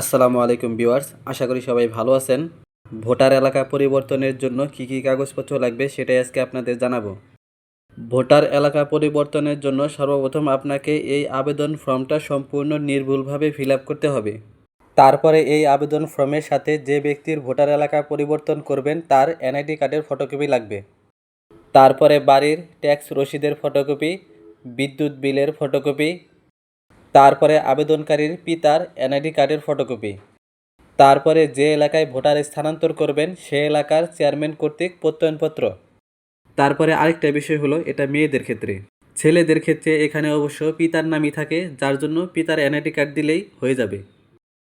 আসসালামু আলাইকুম ভিউয়ার্স, আশা করি সবাই ভালো আছেন। ভোটার এলাকা পরিবর্তনের জন্য কী কী কাগজপত্র লাগবে সেটাই আজকে আপনাদের জানাব। ভোটার এলাকা পরিবর্তনের জন্য সর্বপ্রথম আপনাকে এই আবেদন ফর্মটা সম্পূর্ণ নির্ভুলভাবে ফিল করতে হবে। তারপরে এই আবেদন ফর্মের সাথে যে ব্যক্তির ভোটার এলাকা পরিবর্তন করবেন তার এনআইডি কার্ডের ফটোকপি লাগবে। তারপরে বাড়ির ট্যাক্স রসিদের ফটোকপি, বিদ্যুৎ বিলের ফটোকপি তারপরে আবেদনকারীর পিতার এনআইডি কার্ডের ফটোকপি। তারপরে যে এলাকায় ভোটার স্থানান্তর করবেন, সে এলাকার চেয়ারম্যান কর্তৃক প্রত্যয়নপত্র। তারপরে আরেকটা বিষয় হলো, এটা মেয়েদের ক্ষেত্রে। ছেলেদের ক্ষেত্রে এখানে অবশ্য পিতার নামই থাকে, যার জন্য পিতার এনআইডি কার্ড দিলেই হয়ে যাবে।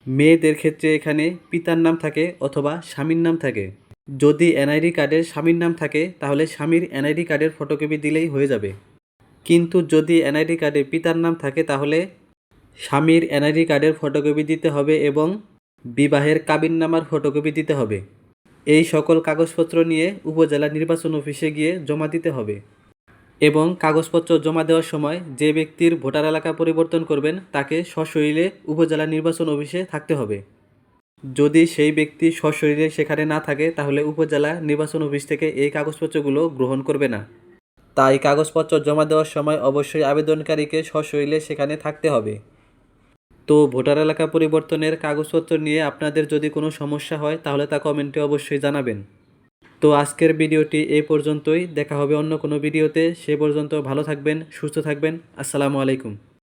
মেয়েদের ক্ষেত্রে এখানে পিতার নাম থাকে অথবা স্বামীর নাম থাকে। যদি এনআইডি কার্ডের স্বামীর নাম থাকে, তাহলে স্বামীর এনআইডি কার্ডের ফটোকপি দিলেই হয়ে যাবে। কিন্তু যদি এনআইডি কার্ডে পিতার নাম থাকে, তাহলে স্বামীর এনআইডি কার্ডের ফটোকপি দিতে হবে এবং বিবাহের কাবিননামার ফটোকপি দিতে হবে। এই সকল কাগজপত্র নিয়ে উপজেলা নির্বাচন অফিসে গিয়ে জমা দিতে হবে এবং কাগজপত্র জমা দেওয়ার সময় যে ব্যক্তির ভোটার এলাকা পরিবর্তন করবেন, তাকে সশরীরে উপজেলা নির্বাচন অফিসে থাকতে হবে। যদি সেই ব্যক্তি সশরীরে সেখানে না থাকে, তাহলে উপজেলা নির্বাচন অফিস থেকে এই কাগজপত্রগুলো গ্রহণ করবে না। তাই কাগজপত্র জমা দেওয়ার সময় অবশ্যই আবেদনকারীকে সশরীরে সেখানে থাকতে হবে। তো ভোটার এলাকা পরিবর্তনের কাগজপত্র নিয়ে আপনাদের যদি কোনো সমস্যা হয়, তাহলে তা কমেন্টে অবশ্যই জানাবেন। তো আজকের ভিডিওটি এ পর্যন্তই। দেখা হবে অন্য কোনো ভিডিওতে। সে পর্যন্ত ভালো থাকবেন, সুস্থ থাকবেন। আসসালামু আলাইকুম।